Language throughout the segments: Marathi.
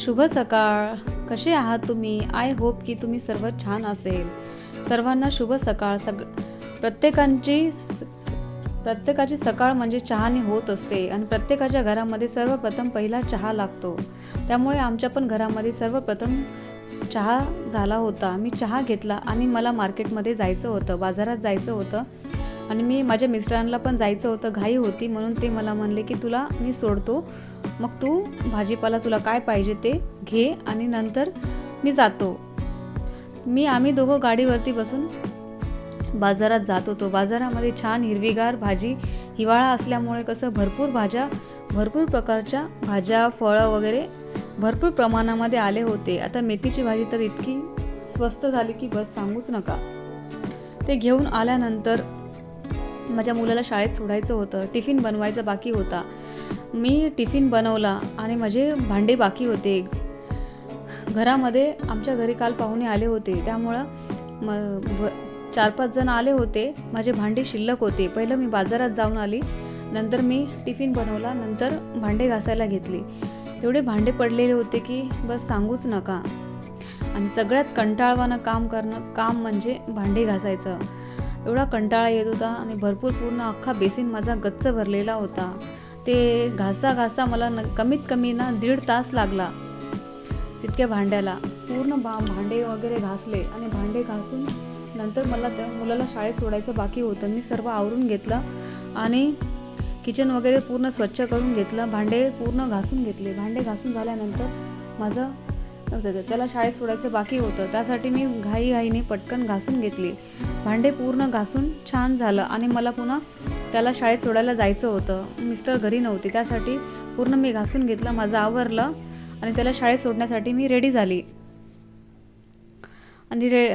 शुभ सकाळ. कसे आहात तुम्ही? आय होप की तुम्ही सर्व छान असेल. सर्वांना शुभ सकाळ. सग प्रत्येकांची प्रत्येकाची सकाळ म्हणजे चहाने होत असते आणि प्रत्येकाच्या घरामध्ये सर्वप्रथम पहिला चहा लागतो. त्यामुळे आमच्या पण घरामध्ये सर्वप्रथम चहा झाला होता. मी चहा घेतला आणि मला मार्केटमध्ये जायचं होतं. बाजारात जायचं होतं. आणि मी माझ्या मिस्टरांना पण जायचं होतं घाई होती. म्हणून ते मला म्हणले की तुला मी सोडतो. मग तू भाजीपाला तुला काय पाहिजे ते घे आणि नंतर मी जातो. मी आम्ही दोघं गाडीवरती बसून बाजारात जात होतो. बाजारामध्ये छान हिरवीगार भाजी हिवाळा असल्यामुळे कसं भरपूर भाज्या भरपूर प्रकारच्या भाज्या फळं वगैरे भरपूर प्रमाणामध्ये आले होते. आता मेथीची भाजी तर इतकी स्वस्त झाली की बस सांगूच नका. ते घेऊन आल्यानंतर माझ्या मुलाला शाळेत सोडायचं होतं टिफिन बनवायचा बाकी होता. मी टिफिन बनवला आणि माझे भांडे बाकी होते. घरामध्ये आमच्या घरी काल पाहुणे आले होते त्यामुळं म भ चार पाच जण आले होते. माझे भांडे शिल्लक होते. पहिलं मी बाजारात जाऊन आली नंतर मी टिफिन बनवला नंतर भांडे घासायला घेतले. एवढे भांडे पडलेले होते की बस सांगूच नका. आणि सगळ्यात कंटाळवानं काम करणं काम म्हणजे भांडे घासायचं. एवढा कंटाळा येत होता आणि भरपूर पूर्ण अख्खा बेसिन माझा गच्च भरलेला होता. ते घासता घासता मला न कमीत कमी ना दीड तास लागला. तितक्या भांड्याला. पूर्ण बा भांडे वगैरे घासले आणि भांडे घासून नंतर मला त्या मुलाला शाळेत सोडायचं बाकी होतं. मी सर्व आवरून घेतलं आणि किचन वगैरे पूर्ण स्वच्छ करून घेतलं. भांडे पूर्ण घासून घेतले. भांडे घासून झाल्यानंतर माझं नव्हतं त्याला शाळेत सोडायचं बाकी होतं. त्यासाठी मी घाईघाईने पटकन घासून घेतली. भांडे पूर्ण घासून छान झालं आणि मला पुन्हा त्याला शाळेत सोडायला जायचं होतं. मिस्टर घरी नव्हते त्यासाठी पूर्ण मी घासून घेतलं माझं आवरलं आणि त्याला शाळेत सोडण्यासाठी मी रेडी झाली. आणि रे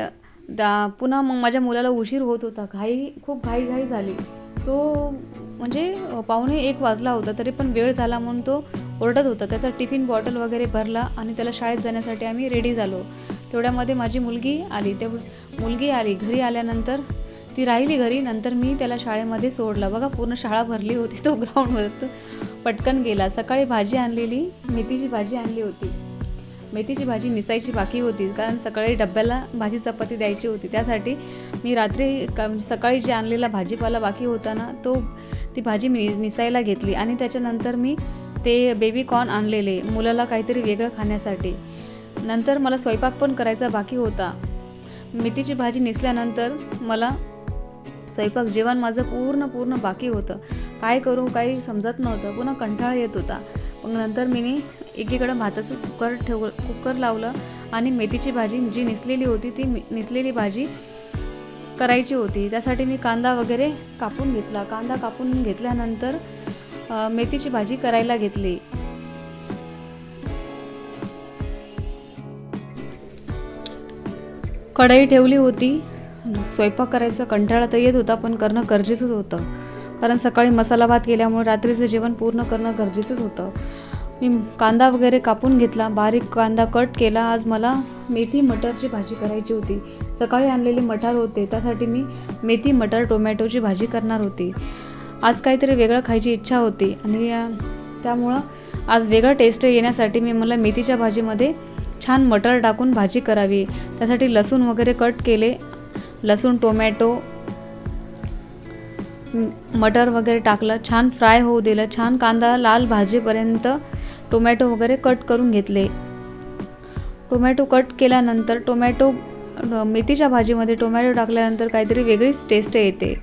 दा पुन्हा मग माझ्या मुलाला उशीर होत होता. घाई खूप घाई घाई झाली. तो म्हणजे पाहुणे एक वाजला होता तरी पण वेळ झाला म्हणून तो ओरडत होता. त्याचा टिफिन बॉटल वगैरे भरला आणि त्याला शाळेत जाण्यासाठी आम्ही रेडी झालो. तेवढ्यामध्ये माझी मुलगी आली. तेव मुलगी आली. घरी आल्यानंतर ती राहिली घरी. नंतर मी त्याला शाळेमध्ये सोडला. बघा पूर्ण शाळा भरली होती. तो ग्राउंडवर पटकन गेला. सकाळी भाजी आणलेली. मेथीची भाजी आणली होती. मेथीची भाजी निसायची बाकी होती. कारण सकाळी डब्याला भाजी चपाती द्यायची होती. त्यासाठी मी रात्री का सकाळी जे आणलेला भाजीपाला बाकी होता ना तो ती भाजी मी निसायला घेतली. आणि त्याच्यानंतर मी ते बेबी कॉर्न आणलेले मुलाला काहीतरी वेगळं खाण्यासाठी. नंतर मला स्वयंपाक पण करायचा बाकी होता. मेथीची भाजी निसल्यानंतर मला स्वयंपाक जेवण माझं पूर्ण पूर्ण बाकी होतं. काय करू काही समजत नव्हतं. पुन्हा कंटाळा येत होता. मग नंतर मी एकीकडं भाताचं कुकर ठेव कुकर लावलं आणि मेथीची भाजी जी निसलेली होती ती निसलेली भाजी करायची होती. त्यासाठी मी कांदा वगैरे कापून घेतला. कांदा कापून घेतल्यानंतर मेथीची भाजी करायला घेतली. कढई ठेवली होती. स्वयंपाक करायचा कंटाळा तर येत होता पण करणं गरजेचंच होतं. कारण सकाळी मसाला भात केल्यामुळे रात्रीचं जेवण पूर्ण करणं गरजेचंच होतं. मी कांदा वगैरे कापून घेतला. बारीक कांदा कट केला. आज मला मेथी मटरची भाजी करायची होती. सकाळी आणलेले मटार होते. त्यासाठी मी मेथी मटर टोमॅटोची भाजी करणार होती. आज काहीतरी वेगळं खायची इच्छा होती आणि त्यामुळं आज वेगळं टेस्ट येण्यासाठी मी मला मेथीच्या भाजीमध्ये छान मटर टाकून भाजी करावी. त्यासाठी लसूण वगैरे कट केले. लसूण टोमॅटो मटर वगैरे टाकलं. छान फ्राय होऊ दिलं. छान कांदा लाल भाजीपर्यंत टोमॅटो वगैरे कट करून घेतले. टोमॅटो कट केल्यानंतर टोमॅटो मेथीच्या भाजीमध्ये टोमॅटो टाकल्यानंतर काहीतरी वेगळीच टेस्ट येते.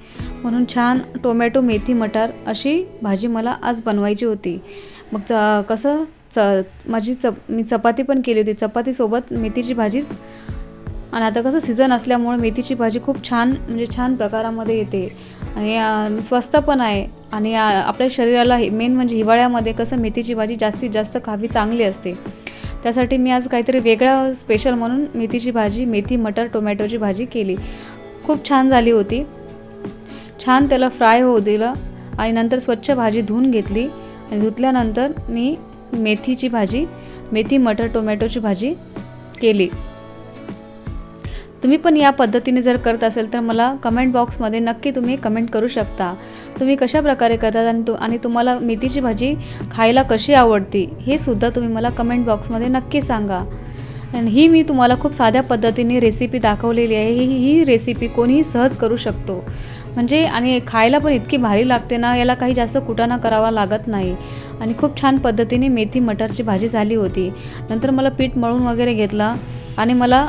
म्हणून छान टोमॅटो मेथी मटार अशी भाजी मला आज बनवायची होती. मग च कसं? च माझी चप मी चपाती पण केली होती. चपातीसोबत मेथीची भाजीच. आणि आता कसं? सीझन असल्यामुळे मेथीची भाजी खूप छान म्हणजे छान प्रकारामध्ये येते. आणि स्वस्त पण आहे. आणि आपल्या शरीराला मेन म्हणजे हिवाळ्यामध्ये कसं? मेथीची भाजी जास्तीत जास्त खावी चांगली असते. त्यासाठी मी आज काहीतरी वेगळं स्पेशल म्हणून मेथीची भाजी मेथी मटर टोमॅटोची भाजी केली. खूप छान झाली होती. छान त्याला फ्राय होऊ दिलं आणि नंतर स्वच्छ भाजी धुवून घेतली. आणि धुतल्यानंतर मी मेथीची भाजी मेथी मटर टोमॅटोची भाजी केली. तुम्ही पण या पद्धतीने जर करत असेल तर मला कमेंट बॉक्समध्ये नक्की तुम्ही कमेंट करू शकता. तुम्ही कशा प्रकारे करतात आणि तु आणि तुम्हाला मेथीची भाजी खायला कशी आवडती हे सुद्धा तुम्ही मला कमेंट बॉक्समध्ये नक्की सांगा. आणि ही मी तुम्हाला खूप साध्या पद्धतीने रेसिपी दाखवलेली आहे. ही ही रेसिपी कोणीही सहज करू शकतो. म्हणजे आणि खायला पण इतकी भारी लागते ना याला काही जास्त कुटाणा करावा लागत नाही. आणि खूप छान पद्धतीने मेथी मटरची भाजी झाली होती. नंतर मला पीठ मळून वगैरे घेतला आणि मला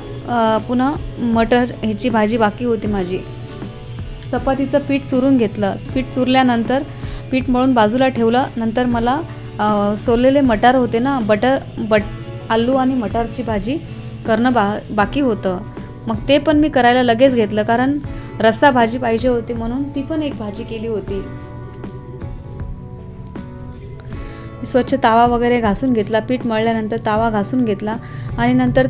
पुन्हा मटर ह्याची भाजी बाकी होती माझी. चपातीचं पीठ चुरून घेतलं. पीठ चुरल्यानंतर पीठ मळून बाजूला ठेवलं. नंतर मला सोललेले मटार होते ना बटर बट आलू आणि मटारची भाजी करणं बा बाकी होतं. मग ते पण मी करायला लगेच घेतलं. कारण रस्सा भाजी पाहिजे होती म्हणून ती पण एक भाजी केली होती. स्वच्छ तावा वगैरे घासून घेतला. पीठ मळल्यानंतर तावा घासून घेतला आणि नंतर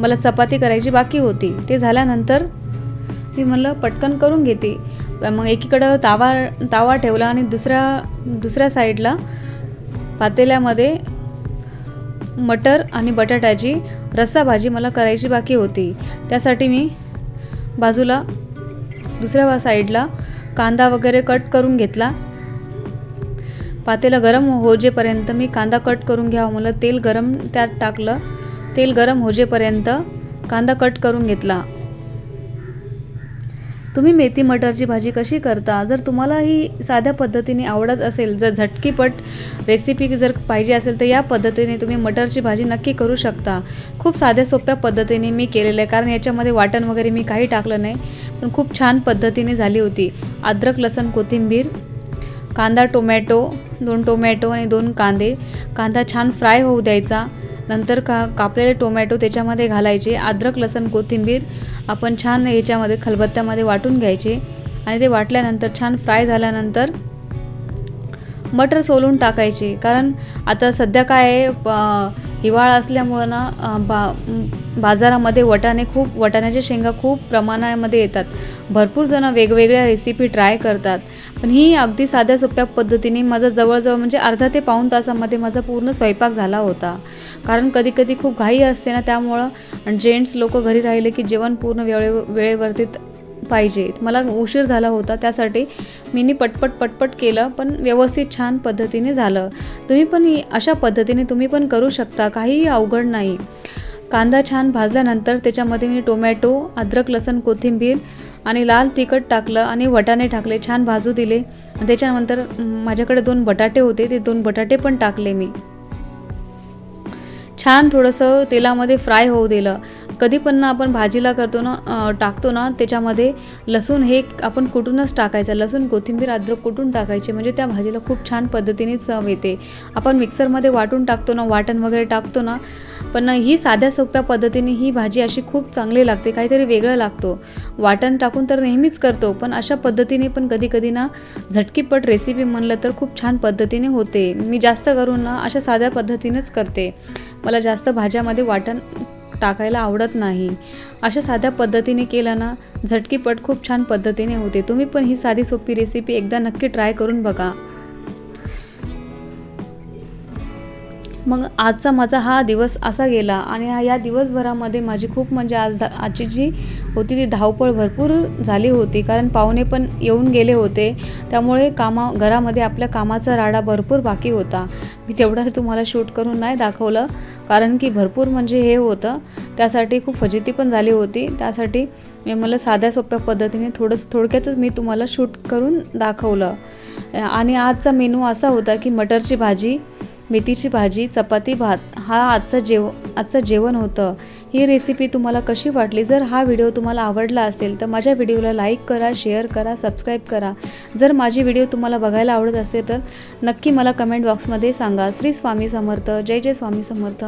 मला चपाती करायची बाकी होती. ते झाल्यानंतर मी म्हणलं पटकन करून घेते. मग एकीकडं तावा तावा ठेवला आणि दुसऱ्या दुसऱ्या साईडला पातेल्यामध्ये मटर आणि बटाट्याची रस्सा भाजी मला करायची बाकी होती. त्यासाठी मी बाजूला दुसऱ्या साईडला कांदा वगैरे कट करून घेतला. पातेलं गरम होजेपर्यंत मी कांदा कट करून घ्यावा मला तेल गरम त्यात टाकलं. तेल गरम होजेपर्यंत कांदा कट करून घेतला. तुम्ही मेथी मटरची भाजी कशी करता? जर तुम्हाला ही साध्या पद्धतीने आवडत असेल जर झटकीपट रेसिपी जर पाहिजे असेल तर या पद्धतीने तुम्ही मटरची भाजी नक्की करू शकता. खूप साध्या सोप्या पद्धतीने मी केलेलं आहे कारण याच्यामध्ये वाटण वगैरे मी काही टाकलं नाही. पण खूप छान पद्धतीने झाली होती. अद्रक लसण कोथिंबीर कांदा टोमॅटो दोन टोमॅटो आणि दोन कांदे. कांदा छान फ्राय होऊ द्यायचा. नंतर का कापलेले टोमॅटो त्याच्यामध्ये घालायचे. अद्रक लसण कोथिंबीर आपण छान याच्यामध्ये खलबत्त्यामध्ये वाटून घ्यायचे. आणि ते वाटल्यानंतर छान फ्राय झाल्यानंतर मटर सोलून टाकायचे. कारण आता सध्या काय आहे प- हिवाळा असल्यामुळं ना बा बाजारामध्ये वटाणे खूप वटाण्याच्या शेंगा खूप प्रमाणामध्ये येतात. भरपूर जणं वेगवेगळ्या रेसिपी ट्राय करतात. पण ही अगदी साध्या सोप्या पद्धतीने माझा जवळजवळ म्हणजे अर्धा ते पाऊण तासामध्ये माझा पूर्ण स्वयंपाक झाला होता. कारण कधी कधी खूप घाई असते ना त्यामुळं जेंट्स लोक घरी राहिले की जेवण पूर्ण वेळे वेळेवरती पाहिजे. मला उशीर झाला होता त्यासाठी मीनी पटपट पटपट केलं पण व्यवस्थित छान पद्धतीने झालं. तुम्ही पण अशा पद्धतीने तुम्ही पण करू शकता काहीही अवघड नाही. कांदा छान भाजल्यानंतर त्याच्यामध्ये मी टोमॅटो अद्रक लसण कोथिंबीर आणि लाल तिखट टाकलं आणि वटाणे टाकले छान भाजू दिले. आणि त्याच्यानंतर माझ्याकडे दोन बटाटे होते ते दोन बटाटे पण टाकले मी. छान थोडंसं तेलामध्ये फ्राय होऊ दिलं. कधी पण ना आपण भाजीला करतो ना टाकतो ना त्याच्यामध्ये लसूण हे आपण कुटूनच टाकायचं. लसूण कोथिंबीर अद्रक कुटून टाकायचे. म्हणजे त्या भाजीला खूप छान पद्धतीने चव येते. आपण मिक्सरमध्ये वाटून टाकतो ना वाटण वगैरे टाकतो ना पण ही साध्या सोप्या पद्धतीने ही भाजी अशी खूप चांगली लागते काहीतरी वेगळं लागतो. वाटण टाकून तर नेहमीच करतो पण अशा पद्धतीने पण कधी कधी ना झटकीपट रेसिपी म्हणलं तर खूप छान पद्धतीने होते. मी जास्त करून ना अशा साध्या पद्धतीनेच करते. मला जास्त भाज्यामध्ये वाटण टाकायला आवडत नाही. अशा साध्या पद्धतीने केलं ना झटकीपट खूप छान पद्धतीने होते. तुम्ही पण ही साधी सोपी रेसिपी एकदा नक्की ट्राय करून बघा. मग आजचा माझा हा दिवस असा गेला आणि हा- या दिवसभरामध्ये माझी खूप म्हणजे आज धा आजची जी होती ती धावपळ भरपूर झाली होती. कारण पाहुणे पण येऊन गेले होते. त्यामुळे कामा घरामध्ये आपल्या कामाचा राडा भरपूर बाकी होता. मी तेवढं तुम्हाला शूट करून नाही दाखवलं. कारण की भरपूर म्हणजे हे होतं. त्यासाठी खूप फजिती पण झाली होती. त्यासाठी मी मला साध्या सोप्या पद्धतीने थोडंसं थोडक्यातच मी तुम्हाला शूट करून दाखवलं. आणि आजचा मेनू असा होता की मटरची भाजी मेथीची भाजी चपाती भात हा आजचा जेव आजचं जेवण होतं. ही रेसिपी तुम्हाला कशी वाटली? जर हा व्हिडिओ तुम्हाला आवडला असेल तर माझ्या व्हिडिओला लाईक करा शेअर करा सबस्क्राईब करा. जर माझी व्हिडिओ तुम्हाला बघायला आवडत असेल तर नक्की मला कमेंट बॉक्समध्ये सांगा. श्री स्वामी समर्थ. जय जय स्वामी समर्थ.